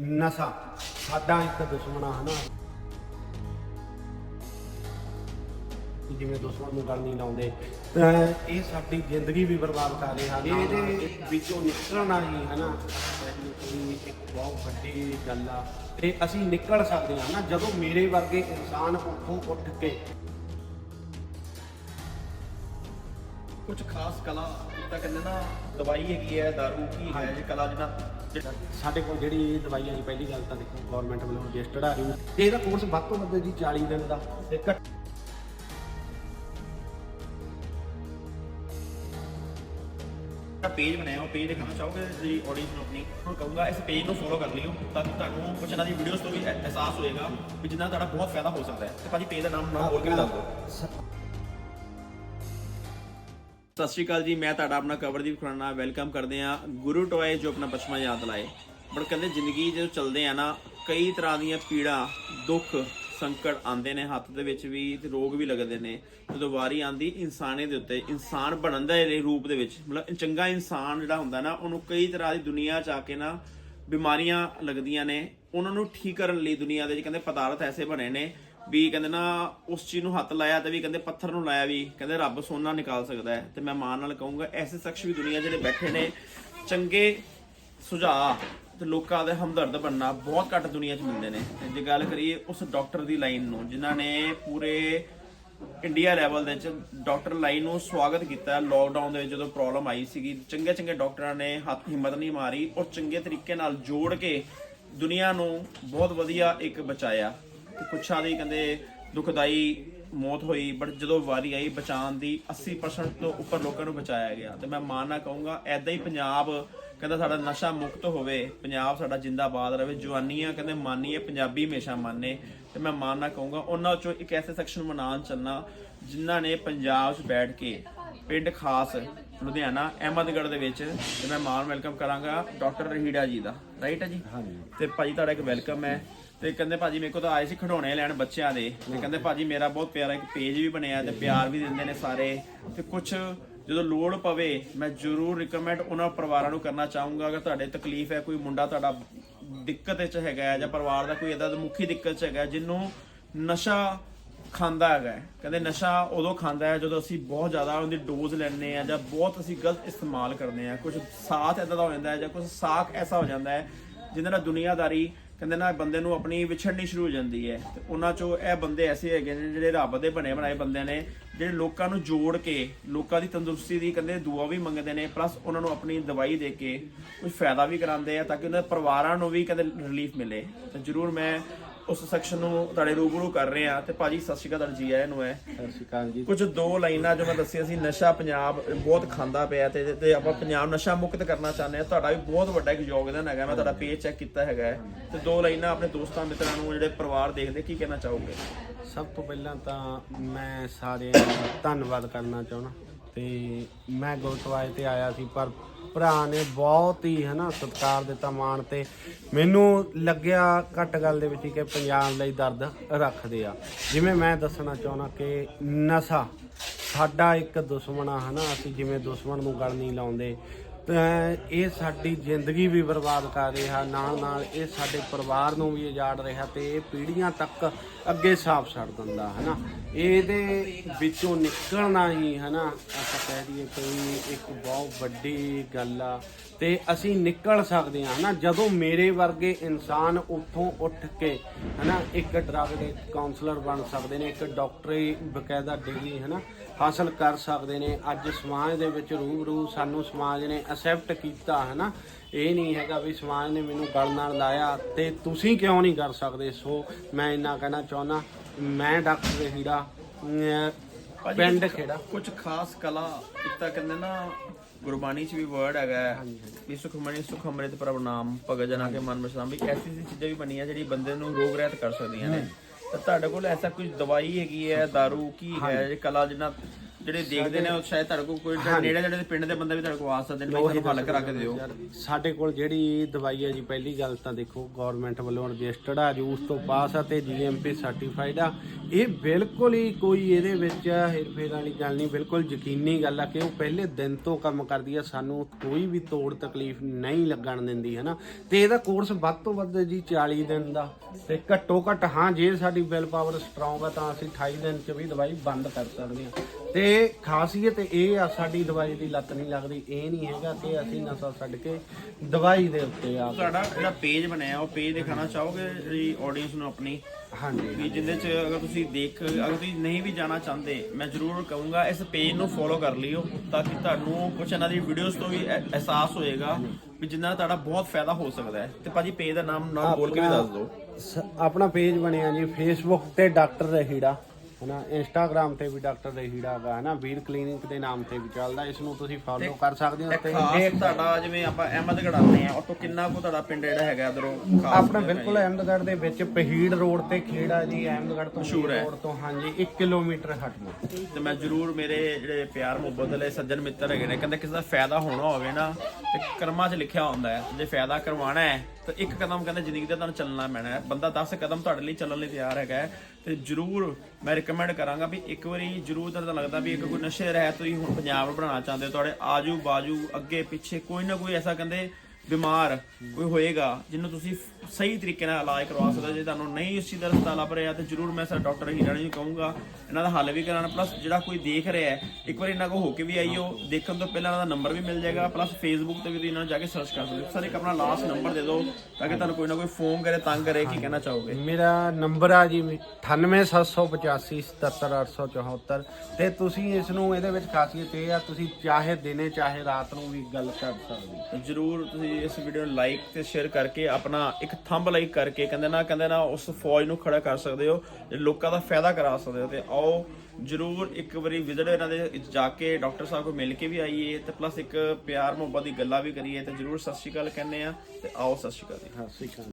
ਨਸ਼ਾ ਸਾਡਾ ਇੱਕ ਦੁਸ਼ਮਣ ਆ ਹਨਾ? ਕਿ ਜਿਵੇਂ ਦੁਸ਼ਮਣ ਨੂੰ ਗੱਲ ਨਹੀਂ ਲਾਉਂਦੇ। ਤਾਂ ਇਹ ਸਾਡੀ ਜ਼ਿੰਦਗੀ ਵੀ ਬਰਬਾਦ ਕਰ ਰਿਹਾ ਇਹਦੇ ਵਿੱਚੋਂ ਨਿਕਲਣਾ ਹੀ ਹਨਾ? ਕੋਈ ਇੱਕ ਬਹੁਤ ਵੱਡੀ ਗੱਲ ਆ। ਤੇ ਅਸੀਂ ਨਿਕਲ ਸਕਦੇ ਹਾਂ ਨਾ ਜਦੋਂ ਮੇਰੇ ਵਰਗੇ ਇਨਸਾਨ ਉੱਥੋਂ ਉੱਠ ਕੇ ਕੁਝ ਖਾਸ ਕਲਾ ਤਾਂ ਕਹਿੰਦੇ ਨਾ ਦਵਾਈ ਹੈਗੀ ਹੈ ਦਾਰੂ ਕੀ ਹੈ ਜੇ ਕਲਾ ਜਿਹੜਾ ਸਾਡੇ ਕੋਲ ਜਿਹੜੀ ਇਹ ਦਵਾਈ ਆਈ ਪਹਿਲੀ ਗੱਲ ਤਾਂ ਦੇਖੋ ਗਵਰਨਮੈਂਟ ਵੱਲੋਂ ਰਜਿਸਟਰਡ ਆ ਰਹੀ ਤੇ ਇਹਦਾ ਕੋਰਸ ਵੱਧ ਤੋਂ ਵੱਧ ਜੀ 40 ਦਿਨ ਦਾ। ਤੇ ਘੱਟ ਪੇਜ ਬਣਾਇਆ ਉਹ ਪੇਜ ਦਿਖਾਣਾ ਚਾਹੋਗੇ ਜੀ ਆਡੀਅנס ਨੂੰ ਆਪਣੀ? ਹੁਣ ਕਹੂੰਗਾ ਇਸ ਪੇਜ ਨੂੰ ਫੋਲੋ ਕਰ ਲਿਓ ਤਾਂ ਕਿ ਤੁਹਾਨੂੰ ਕੁਝ ਇਹਨਾਂ ਦੀ ਵੀਡੀਓਜ਼ ਤੋਂ ਵੀ ਅਹਿ- ਅਹਿਸਾਸ ਹੋਏਗਾ ਵੀ ਜਿੰਨਾ ਤੁਹਾਡਾ ਬਹੁਤ ਫਾਇਦਾ ਹੋ ਸਕਦਾ ਹੈ। ਤੇ ਭਾਜੀ ਪੇਜ ਦਾ ਨਾਮ ਨਾਮ ਬੋਲ ਕੇ ਵੀ ਦੱਸ ਦਿਓ? ਸਤਿ ਸ਼੍ਰੀ ਅਕਾਲ ਜੀ, ਮੈਂ ਤੁਹਾਡਾ ਆਪਣਾ ਕਵਰਦੀਪ ਖੁਰਾਨਾ ਵੈਲਕਮ ਕਰਦੇ ਆ ਗੁਰੂ ਟੋਏ ਜੋ ਆਪਣਾ ਬਚਪਨ ਯਾਦ ਲਾਏ। ਬਟ ਕਹਿੰਦੇ ਜ਼ਿੰਦਗੀ ਜਦੋਂ ਚੱਲਦੇ ਆ ਨਾ, ਕਈ ਤਰ੍ਹਾਂ ਦੀਆਂ ਪੀੜਾਂ ਦੁੱਖ, ਸੰਕਟ ਆਉਂਦੇ ਨੇ, ਹੱਥ ਦੇ ਵਿੱਚ ਵੀ ਤੇ ਰੋਗ ਵੀ ਲੱਗਦੇ ਨੇ। ਜਦੋਂ ਵਾਰੀ ਆਂਦੀ ਇਨਸਾਨੇ ਦੇ ਉੱਤੇ, ਇਨਸਾਨ ਬਣਨ ਦੇ ਰੂਪ ਦੇ ਵਿੱਚ, ਮਤਲਬ ਚੰਗਾ ਇਨਸਾਨ ਜਿਹੜਾ ਹੁੰਦਾ ਨਾ, ਉਹਨੂੰ ਕਈ ਤਰ੍ਹਾਂ ਦੀ ਦੁਨੀਆ ਚ ਆ ਕੇ ਨਾ ਬਿਮਾਰੀਆਂ ਲੱਗਦੀਆਂ ਨੇ। ਉਹਨਾਂ ਨੂੰ ਠੀਕ ਕਰਨ ਲਈ ਦੁਨੀਆ ਦੇ ਵਿੱਚ ਕਹਿੰਦੇ ਪਦਾਰਥ ਐਸੇ ਬਣੇ ਨੇ ਵੀ ਕਹਿੰਦੇ ਨਾ ਉਸ ਚੀਜ਼ ਨੂੰ ਹੱਥ ਲਾਇਆ ਤੇ ਵੀ ਕਹਿੰਦੇ ਪੱਥਰ ਨੂੰ ਲਾਇਆ ਵੀ, ਕਹਿੰਦੇ ਰੱਬ ਸੋਨਾ ਨਿਕਾਲ ਸਕਦਾ ਹੈ। ਤੇ ਮੈਂ ਮਾਨ ਨਾਲ ਕਹੂੰਗਾ, ਐਸੇ ਸ਼ਖਸ ਵੀ ਦੁਨੀਆ ਜਿਹੜੇ ਬੈਠੇ ਨੇ, ਚੰਗੇ ਸੁਝਾਅ ਤੇ ਲੋਕਾਂ ਦੇ ਹਮਦਰਦ ਬਣਨਾ ਬਹੁਤ ਘੱਟ ਦੁਨੀਆ 'ਚ ਮਿਲਦੇ ਨੇ। ਤੇ ਜੇ ਗੱਲ ਕਰੀਏ ਉਸ ਡਾਕਟਰ ਦੀ ਲਾਈਨ ਨੂੰ, ਜਿਨ੍ਹਾਂ ਨੇ ਪੂਰੇ ਇੰਡੀਆ ਲੈਵਲ ਦੇ ਵਿੱਚ ਡਾਕਟਰ ਲਾਈਨ ਨੂੰ ਸਵਾਗਤ ਕੀਤਾ ਲੋਕਡਾਊਨ ਦੇ ਵਿੱਚ ਜਦੋਂ ਪ੍ਰੋਬਲਮ ਆਈ ਸੀਗੀ, ਚੰਗੇ ਚੰਗੇ ਡਾਕਟਰਾਂ ਨੇ ਹੱਥ ਹਿੰਮਤ ਨਹੀਂ ਮਾਰੀ ਔਰ ਚੰਗੇ ਤਰੀਕੇ ਨਾਲ ਜੋੜ ਕੇ ਦੁਨੀਆ ਨੂੰ ਬਹੁਤ ਵਧੀਆ ਇੱਕ ਬਚਾਇਆ। ਕੁਛਾਂ ਦੀ ਕਹਿੰਦੇ ਦੁਖਦਾਈ ਮੌਤ ਹੋਈ ਬਟ ਜਦੋਂ ਵਾਰੀ ਆਈ ਬਚਾਉਣ ਦੀ 80% ਤੋਂ ਉੱਪਰ ਲੋਕਾਂ ਨੂੰ ਬਚਾਇਆ ਗਿਆ। ਤੇ ਮੈਂ ਮਾਨਣਾ ਕਹੂੰਗਾ ਐਦਾਂ ਹੀ ਪੰਜਾਬ ਕਹਿੰਦਾ ਸਾਡਾ ਨਸ਼ਾ ਮੁਕਤ ਹੋਵੇ ਪੰਜਾਬ ਸਾਡਾ ਜਿੰਦਾਬਾਦ ਰਵੇ ਜਵਾਨੀਆਂ ਕਹਿੰਦੇ ਮਾਨੀਏ ਪੰਜਾਬੀ ਹਮੇਸ਼ਾ ਮੰਨੇ। ਤੇ ਮੈਂ ਮਾਨਣਾ ਕਹੂੰਗਾ ਉਹਨਾਂ ਚੋਂ ਇੱਕ ਐਸੇ ਸੈਕਸ਼ਨ ਮਨਾਉਣ ਚੱਲਣਾ ਜਿਨ੍ਹਾਂ ਨੇ ਪੰਜਾਬ 'ਚ ਬੈਠ ਕੇ ਪਿੰਡ ਖਾਸ ਲੁਧਿਆਣਾ ਅਹਿਮਦਗੜ੍ਹ ਦੇ ਵਿੱਚ ਤੇ ਮੈਂ ਮਾਨ ਵੈਲਕਮ ਕਰਾਂਗਾ ਡਾਕਟਰ ਰਹੀੜਾ ਜੀ ਦਾ। ਰਾਈਟ ਹੈ ਜੀ? ਹਾਂਜੀ। ਤੇ ਭਾਜੀ ਤੁਹਾਡਾ ਇੱਕ ਵੈਲਕਮ ਹੈ। ਤੇ ਕਹਿੰਦੇ ਭਾਜੀ ਮੇਰੇ ਕੋਲ ਤਾਂ ਆਏ ਸੀ ਖਿਡੌਣੇ ਲੈਣ ਬੱਚਿਆਂ ਦੇ। ਤੇ ਕਹਿੰਦੇ ਭਾਜੀ ਮੇਰਾ ਬਹੁਤ ਪਿਆਰਾ ਇੱਕ ਪੇਜ ਵੀ ਬਣਿਆ ਤੇ ਪਿਆਰ ਵੀ ਦਿੰਦੇ ਨੇ ਸਾਰੇ। ਤੇ ਕੁਝ ਜਦੋਂ ਲੋੜ ਪਵੇ ਮੈਂ ਜ਼ਰੂਰ ਰਿਕਮੈਂਡ ਉਹਨਾਂ ਪਰਿਵਾਰਾਂ ਨੂੰ ਕਰਨਾ ਚਾਹੂੰਗਾ। ਅਗਰ ਤੁਹਾਡੇ ਤਕਲੀਫ ਹੈ ਕੋਈ ਮੁੰਡਾ ਤੁਹਾਡਾ ਦਿੱਕਤ ਵਿੱਚ ਹੈਗਾ ਜਾਂ ਪਰਿਵਾਰ ਦਾ ਕੋਈ ਇਦਾਂ ਦਾ ਮੁੱਖੀ ਦਿੱਕਤ ਚ ਹੈਗਾ ਹੈ, ਜਿਹਨੂੰ ਨਸ਼ਾ ਖਾਂਦਾ ਹੈਗਾ। ਕਹਿੰਦੇ ਨਸ਼ਾ ਉਦੋਂ ਖਾਂਦਾ ਹੈ ਜਦੋਂ ਅਸੀਂ ਬਹੁਤ ਜ਼ਿਆਦਾ ਉਹਦੀ ਡੋਜ਼ ਲੈਂਦੇ ਆ ਜਾਂ ਬਹੁਤ ਅਸੀਂ ਗਲਤ ਇਸਤੇਮਾਲ ਕਰਦੇ ਆ ਕੁਝ ਸਾਥ ਇਦਾਂ ਦਾ ਹੋ ਜਾਂਦਾ ਹੈ ਜਾਂ ਕੁਝ ਸਾਖ ਐਸਾ ਹੋ ਜਾਂਦਾ ਹੈ ਜਿਹਦੇ ਨਾਲ ਦੁਨੀਆਦਾਰੀ ਕਹਿੰਦੇ ਨਾ ਬੰਦੇ ਨੂੰ ਆਪਣੀ ਵਿਛੜਨੀ ਸ਼ੁਰੂ ਹੋ ਜਾਂਦੀ ਹੈ। ਤੇ ਉਹਨਾਂ ਚੋਂ ਇਹ ਬੰਦੇ ਐਸੇ ਹੈਗੇ ਨੇ ਜਿਹੜੇ ਰੱਬ ਦੇ ਬਣੇ ਬਣਾਏ ਬੰਦੇ ਨੇ, ਜਿਹੜੇ ਲੋਕਾਂ ਨੂੰ ਜੋੜ ਕੇ, ਲੋਕਾਂ ਦੀ ਤੰਦਰੁਸਤੀ ਦੀ ਕਹਿੰਦੇ ਦੁਆ ਵੀ ਮੰਗਦੇ ਨੇ ਪਲੱਸ ਉਹਨਾਂ ਨੂੰ ਆਪਣੀ ਦਵਾਈ ਦੇ ਕੇ ਕੁਝ ਫਾਇਦਾ ਵੀ ਕਰਾਉਂਦੇ ਆ ਤਾਂ ਕਿ ਉਹਨਾਂ ਦੇ ਪਰਿਵਾਰਾਂ ਨੂੰ ਵੀ ਕਹਿੰਦੇ ਰਿਲੀਫ ਮਿਲੇ। ਤਾਂ ਜਰੂਰ ਮੈਂ ਉਸ ਸੈਕਸ਼ਨ ਨੂੰ ਤੁਹਾਡੇ ਰੂਬਰੂ ਕਰ ਰਹੇ ਆ ਤੇ ਭਾਜੀ ਸਤਿ ਸ਼੍ਰੀ ਅਕਾਲ ਜੀ ਆਇਆਂ ਨੂੰ ਹੈ। ਸਤਿ ਸ਼੍ਰੀ ਅਕਾਲ ਜੀ। ਕੁਝ ਦੋ ਲਾਈਨਾਂ ਜੋ ਮੈਂ ਦੱਸਿਆ ਸੀ ਨਸ਼ਾ ਪੰਜਾਬ ਬਹੁਤ ਖਾਂਦਾ ਪਿਆ ਤੇ ਤੇ ਆਪਾਂ ਪੰਜਾਬ ਨਸ਼ਾ ਮੁਕਤ ਕਰਨਾ ਚਾਹੁੰਦੇ ਆ ਤੁਹਾਡਾ ਵੀ ਬਹੁਤ ਵੱਡਾ ਇੱਕ ਯੋਗਦਾਨ ਹੈਗਾ ਮੈਂ ਤੁਹਾਡਾ ਪੇਜ ਚੈੱਕ ਕੀਤਾ ਹੈਗਾ ਹੈ। ਤੇ ਦੋ ਲਾਈਨਾਂ ਆਪਣੇ ਦੋਸਤਾਂ ਮਿੱਤਰਾਂ ਨੂੰ ਜਿਹੜੇ ਪਰਿਵਾਰ ਦੇਖਦੇ ਕੀ ਕਹਿਣਾ ਚਾਹੋਗੇ? ਸਭ ਤੋਂ ਪਹਿਲਾਂ ਤਾਂ ਮੈਂ ਸਾਰਿਆਂ ਦਾ ਧੰਨਵਾਦ ਕਰਨਾ ਚਾਹਣਾ ਤੇ ਮੈਂ ਗੁਰਦੁਆਰੇ ਤੇ ਆਇਆ ਸੀ ਪਰ ਭਰਾ ਨੇ ਬਹੁਤ ਹੀ, ਹਨਾ, ਸਤਿਕਾਰ ਦਿੱਤਾ ਮਾਣ ਤੇ। ਮੈਨੂੰ ਲੱਗਿਆ ਘੱਟ ਗੱਲ ਦੇ ਵਿੱਚ ਹੀ ਕਿ ਪੰਜਾਬ ਲਈ ਦਰਦ ਰੱਖਦੇ ਆ। ਜਿਵੇਂ ਮੈਂ ਦੱਸਣਾ ਚਾਹੁੰਦਾ ਕਿ ਨਸ਼ਾ ਸਾਡਾ ਇੱਕ ਦੁਸ਼ਮਣ ਆ, ਹਨਾ, ਅਸੀਂ ਜਿਵੇਂ ਦੁਸ਼ਮਣ ਨੂੰ ਗੱਲ ਨਹੀਂ ਲਾਉਂਦੇ। ਤਾਂ ਇਹ ਸਾਡੀ ਜ਼ਿੰਦਗੀ ਵੀ ਬਰਬਾਦ ਕਰ ਰਿਹਾ ਨਾਲ ਨਾਲ ਇਹ ਸਾਡੇ ਪਰਿਵਾਰ ਨੂੰ ਵੀ ਉਜਾੜ ਰਿਹਾ ਤੇ ਇਹ ਪੀੜ੍ਹੀਆਂ ਤੱਕ ਅੱਗੇ ਸਾਫ਼ ਛੱਡ ਦਿੰਦਾ, ਹਨਾ। ਇਹਦੇ ਵਿੱਚੋਂ ਨਿਕਲਣਾ ਹੀ, ਹਨਾ? ਆਪਾਂ ਕਹਿ ਦਈਏ ਕੋਈ ਇੱਕ ਬਹੁਤ ਵੱਡੀ ਗੱਲ ਆ। ਤੇ ਅਸੀਂ ਨਿਕਲ ਸਕਦੇ ਹਾਂ, ਹਨਾ? ਜਦੋਂ ਮੇਰੇ ਵਰਗੇ ਇਨਸਾਨ ਉੱਥੋਂ ਉੱਠ ਕੇ, ਹਨਾ, ਇੱਕ ਡਰੱਗ ਦੇ ਕਾਉਂਸਲਰ ਬਣ ਸਕਦੇ ਨੇ, ਇੱਕ ਡਾਕਟਰੀ ਬਕਾਇਦਾ ਡਿਗਰੀ ਹਨਾ, ਹਾਸਲ ਕਰ ਸਕਦੇ ਨੇ। ਅੱਜ ਸਮਾਜ ਦੇ ਵਿੱਚ ਰੂਬਰੂ ਸਾਨੂੰ ਸਮਾਜ ਨੇ ਅਸੈਪਟ ਕੀਤਾ, ਹਨਾ? ਇਹ ਨਹੀਂ ਹੈਗਾ ਵੀ ਸਮਾਜ ਨੇ ਮੈਨੂੰ ਗਲ ਨਾਲ ਲਾਇਆ ਤੇ ਤੁਸੀਂ ਕਿਉਂ ਨਹੀਂ ਕਰ ਸਕਦੇ? ਸੋ ਮੈਂ ਇੰਨਾ ਕਹਿਣਾ ਚਾਹੁੰਦਾ ਮੈਂ ਡਾਕਟਰ ਹੀਰਾ ਅਮ, ਪਿੰਡ ਖੇੜਾ। ਕੁਝ ਖਾਸ ਕਲਾ ਇੱਕ ਤਾਂ ਕਹਿੰਦੇ ਨਾ ਗੁਰਬਾਣੀ 'ਚ ਵੀ ਵਰਡ ਹੈਗਾ ਹੈ। ਵੀ ਸੁਖਮਣੀ ਸੁਖ ਅੰਮ੍ਰਿਤ ਪ੍ਰਭ ਨਾਮ ਭਗਤ ਜਨਾ ਕੇ ਮਨ ਬਸਾਂ ਵੀ ਐਸੀ ਐਸੀ ਚੀਜ਼ਾਂ ਵੀ ਬਣੀਆਂ ਜਿਹੜੀ ਬੰਦੇ ਨੂੰ ਰੋਗ ਰਹਿਤ ਕਰ ਸਕਦੀਆਂ ਨੇ। ਤਾਂ ਤੁਹਾਡੇ ਕੋਲ ਐਸਾ ਕੋਈ ਦਵਾਈ ਹੈਗੀ ਹੈ दारू ਕੀ ਹੈ ਜੇ ਕਲਾ ਜਿਹਨਾਂ ਜਿਹੜੇ ਦੇਖਦੇ ਨੇ ਉਹ ਸ਼ਾਇਦ ਤੁਹਾਡੇ ਕੋਲ ਕੋਈ ਨੇੜੇ ਜਿਹੜੇ ਪਿੰਡ ਦੇ ਬੰਦੇ ਵੀ ਤੁਹਾਡੇ ਕੋਲ ਆ ਸਕਦੇ ਨੇ ਤੁਹਾਨੂੰ ਹੱਲ ਕਰਾ ਕੇ ਦਿਓ। ਸਾਡੇ ਕੋਲ ਜਿਹੜੀ ਦਵਾਈ ਹੈ ਜੀ ਪਹਿਲੀ ਗੱਲ ਤਾਂ ਦੇਖੋ ਗਵਰਨਮੈਂਟ ਵੱਲੋਂ ਰਜਿਸਟਰਡ ਆ ਜੂਸ ਤੋਂ ਪਾਸ ਆ ਤੇ ਜੀਐਮਪੀ ਸਰਟੀਫਾਈਡ ਆ। ਇਹ ਬਿਲਕੁਲ ਹੀ ਕੋਈ ਇਹਦੇ ਵਿੱਚ ਹੇਰਫੇਰ ਵਾਲੀ ਗੱਲ ਨਹੀਂ ਬਿਲਕੁਲ ਯਕੀਨੀ ਗੱਲ ਆ ਕਿ ਉਹ ਪਹਿਲੇ ਦਿਨ ਤੋਂ ਕੰਮ ਕਰਦੀ ਆ ਸਾਨੂੰ ਕੋਈ ਵੀ ਤੋੜ ਤਕਲੀਫ ਨਹੀਂ ਲੱਗਣ ਦਿੰਦੀ ਹੈ ਨਾ ਤੇ ਇਹਦਾ ਕੋਰਸ ਵੱਧ ਤੋਂ ਵੱਧ ਜੀ 40 ਦਿਨ ਦਾ। ਤੇ ਘੱਟੋ ਘੱਟ ਹਾਂ ਜੇ ਸਾਡੀ ਬਿਲ ਪਾਵਰ ਸਟਰੋਂਗ ਆ ਤਾਂ ਅਸੀਂ 28 ਦਿਨ ਚ ਵੀ ਦਵਾਈ ਬੰਦ ਕਰ ਸਕਦੇ ਹਾਂ ਤੇ ਖਾਸੀਅਤ ਇਹ ਆ ਸਾਡੀ ਦਵਾਈ ਦੀ ਲੱਤ ਨਹੀਂ ਲੱਗਦੀ ਇਹ ਨਹੀਂ ਹੈਗਾ ਕਿ ਅਸੀਂ ਨਸ਼ਾ ਛੱਡ ਕੇ ਦਵਾਈ ਦੇ ਉੱਤੇ ਆ ਤੁਹਾਡਾ ਜਿਹੜਾ ਪੇਜ ਬਣਿਆ ਉਹ ਪੇਜ ਦਿਖਾਣਾ ਚਾਹੋਗੇ? ਜਿਹੜੀ ਆਡੀਅנס ਨੂੰ ਆਪਣੀ? ਹਾਂਜੀ ਵੀ ਜਿੰਦੇ ਚ ਅਗਰ ਤੁਸੀਂ ਦੇਖ ਅਗਰ ਤੁਸੀਂ ਨਹੀਂ ਵੀ ਜਾਣਾ ਚਾਹੁੰਦੇ ਮੈਂ ਜ਼ਰੂਰ ਕਹੂੰਗਾ ਇਸ ਪੇਜ ਨੂੰ ਫੋਲੋ ਕਰ ਲਿਓ ਤਾਂ ਕਿ ਤੁਹਾਨੂੰ ਕੁਝ ਇਹਨਾਂ ਦੀ ਵੀਡੀਓਜ਼ ਤੋਂ ਵੀ ਅਹ- ਅਹਿਸਾਸ ਹੋਏਗਾ ਵੀ ਜਿੰਨਾ ਤੁਹਾਡਾ ਬਹੁਤ ਫਾਇਦਾ ਹੋ ਸਕਦਾ ਹੈ। ਤੇ ਭਾਜੀ ਪੇਜ ਦਾ ਨਾਮ ਨਾਲ ਬੋਲ ਕੇ ਵੀ ਦੱਸ ਦਿਓ। ਸ- ਆਪਣਾ ਪੇਜ ਬਣਿਆ ਜੀ ਫੇਸਬੁੱਕ ਤੇ ਡਾਕਟਰ ਰਹੀੜਾ। ਹਨਾ ਇੰਸਟਾਗ੍ਰam ਤੇ ਵੀ ਡਾਕਟਰ ਰਹੀੜਾ ਹੈਗਾ ਹਨਾ ਵੀਰ ਕਲੀਨਿਕ ਦੇ ਨਾਮ ਤੇ ਵੀ ਚੱਲਦਾ ਇਸ ਨੂੰ ਤੁਸੀਂ ਫੋਲੋ ਕਰ ਸਕਦੇ ਹੋ ਤੇ ਖਾਸ ਤੁਹਾਡਾ ਜਿਵੇਂ ਆਪਾਂ ਅਹਿਮਦਗੜ੍ਹ ਆਉਂਦੇ ਆ ਉਹ ਤੋਂ ਕਿੰਨਾ ਕੁ ਤੁਹਾਡਾ ਪਿੰਡ ਜਿਹੜਾ ਹੈਗਾ ਇਧਰੋਂ ਆਪਣਾ ਬਿਲਕੁਲ ਅਹਿਮਦਗੜ੍ਹ ਦੇ ਵਿੱਚ ਪਹੀੜ ਰੋਡ ਤੇ ਖੇੜਾ ਜੀ ਅਹਿਮਦਗੜ੍ਹ ਤੋਂ ਮਸ਼ਹੂਰ ਹੈ। ਰੋਡ ਤੋਂ ਹਾਂਜੀ 1 ਕਿਲੋਮੀਟਰ ਹਟਣਾ ਤੇ ਮੈਂ ਜਰੂਰ ਮੇਰੇ ਜਿਹੜੇ ਪਿਆਰ ਮੁਹੱਬਤ ਵਾਲੇ ਸੱਜਣ ਮਿੱਤਰ ਹੈਗੇ ਨੇ ਕਹਿੰਦੇ ਕਿਸੇ ਦਾ ਫਾਇਦਾ ਹੋਣਾ ਹੋਵੇ ਨਾ ਤੇ ਕਰਮਾਂ 'ਚ ਲਿਖਿਆ ਹੁੰਦਾ ਹੈ, ਜੇ ਫਾਇਦਾ ਕਰਵਾਉਣਾ ਹੈ, ਤਾਂ ਇੱਕ ਕਦਮ ਕਹਿੰਦੇ ਜ਼ਿੰਦਗੀ ਦਾ ਤੁਹਾਨੂੰ ਚੱਲਣਾ ਪੈਣਾ ਹੈ। ਬੰਦਾ 10 ਕਦਮ ਤੁਹਾਡੇ ਲਈ ਚੱਲਣ ਲਈ ਤਿਆਰ ਹੈਗਾ ਹੈ ਤੇ ਜਰੂਰ ਮੈਂ ਰეკਮੈਂਡ ਕਰਾਂਗਾ ਵੀ ਇੱਕ ਵਾਰੀ ਜਰੂਰ ਤੁਹਾਨੂੰ ਲੱਗਦਾ ਵੀ ਇੱਕ ਕੋਈ ਨਸ਼ੇ ਰਹਿਤ ਤੁਸੀਂ ਹੁਣ ਪੰਜਾਬ ਬਣਾਉਣਾ ਚਾਹੁੰਦੇ ਹੋ, ਤੁਹਾਡੇ ਆਜੂ ਬਾਜੂ ਅੱਗੇ ਪਿੱਛੇ ਕੋਈ ਨਾ ਕੋਈ ਐਸਾ ਕਹਿੰਦੇ ਬਿਮਾਰ ਕੋਈ ਹੋਏਗਾ ਜਿਹਨੂੰ ਤੁਸੀਂ ਸਹੀ ਤਰੀਕੇ ਨਾਲ ਇਲਾਜ ਕਰਵਾ ਸਕਦੇ ਜੇ ਤੁਹਾਨੂੰ ਨਹੀਂ ਇਸ ਚੀਜ਼ ਦਾ ਰਸਤਾ ਲੱਭ ਰਿਹਾ ਤੇ ਜਰੂਰ ਮੈਂ ਸਰ ਡਾਕਟਰ ਹੀਰਾਣੀ ਨੂੰ ਕਹੂੰਗਾ ਇਹਨਾਂ ਦਾ ਹੱਲ ਵੀ ਕਰਾਉਣਾ ਪਲੱਸ ਜਿਹੜਾ ਕੋਈ ਦੇਖ ਰਿਹਾ ਹੈ ਇੱਕ ਵਾਰ ਇਹਨਾਂ ਕੋ ਹੋ ਕੇ ਵੀ ਆਈਓ ਦੇਖਣ ਤੋਂ ਪਹਿਲਾਂ ਇਹਨਾਂ ਦਾ ਨੰਬਰ ਵੀ ਮਿਲ ਜਾਏਗਾ ਪਲੱਸ ਫੇਸਬੁੱਕ ਤੇ ਵੀ ਤੁਸੀਂ ਇਹਨਾਂ ਨੂੰ ਜਾ ਕੇ ਸਰਚ ਕਰ ਸਕਦੇ ਹੋ। ਸਰ ਇੱਕ ਆਪਣਾ ਲਾਸਟ ਨੰਬਰ ਦੇ ਦਿਓ ਤਾਂ ਕਿ ਤੁਹਾਨੂੰ ਕੋਈ ਨਾ ਕੋਈ ਫੋਨ ਕਰੇ ਤੰਗ ਕਰੇ ਕੀ ਕਹਿਣਾ ਚਾਹੋਗੇ? ਮੇਰਾ ਨੰਬਰ ਆ ਜੀ 9878877874 ਤੇ ਤੁਸੀਂ ਇਸ ਨੂੰ ਇਹਦੇ ਵਿੱਚ ਖਾਸੀਅਤ ਇਹ ਆ ਤੁਸੀਂ ਚਾਹੇ ਦਿਨੇ ਚਾਹੇ ਰਾਤ ਨੂੰ ਵੀ ਗੱਲ ਕਰ ਸਕਦੇ ਹੋ। ਜਰੂਰ ਤੁਸੀਂ ਇਸ ਵੀਡੀਓ ਨੂੰ ਲਾਈਕ ਤੇ ਸ਼ੇਅਰ ਕਰਕੇ ਆਪਣਾ ਇੱਕ ਥੰਬ ਲਾਈਕ ਕਰਕੇ ਕਹਿੰਦੇ ਨਾ ਕਹਿੰਦੇ ਨਾ ਉਸ ਫੌਜ ਨੂੰ ਖੜਾ ਕਰ ਸਕਦੇ ਹੋ ਲੋਕਾਂ ਦਾ ਫਾਇਦਾ ਕਰਾ ਸਕਦੇ ਹੋ ਤੇ ਆਓ ਜਰੂਰ ਇੱਕ ਵਾਰੀ ਵਿਜ਼ਿਟ ਇਹਨਾਂ ਦੇ ਜਾ ਕੇ ਡਾਕਟਰ ਸਾਹਿਬ ਕੋਲ ਮਿਲ ਕੇ ਵੀ ਆਈਏ ਤੇ ਪਲੱਸ ਇੱਕ ਪਿਆਰ ਮੁਹੱਬਤ ਦੀ ਗੱਲਾਂ ਵੀ ਕਰੀਏ ਤੇ ਜਰੂਰ ਸਤਿ ਸ਼੍ਰੀ ਅਕਾਲ ਕਹਿੰਦੇ ਆ ਤੇ ਆਓ ਸਤਿ ਸ਼੍ਰੀ ਅਕਾਲ ਸਤਿ ਸ਼੍ਰੀ ਅਕਾਲ।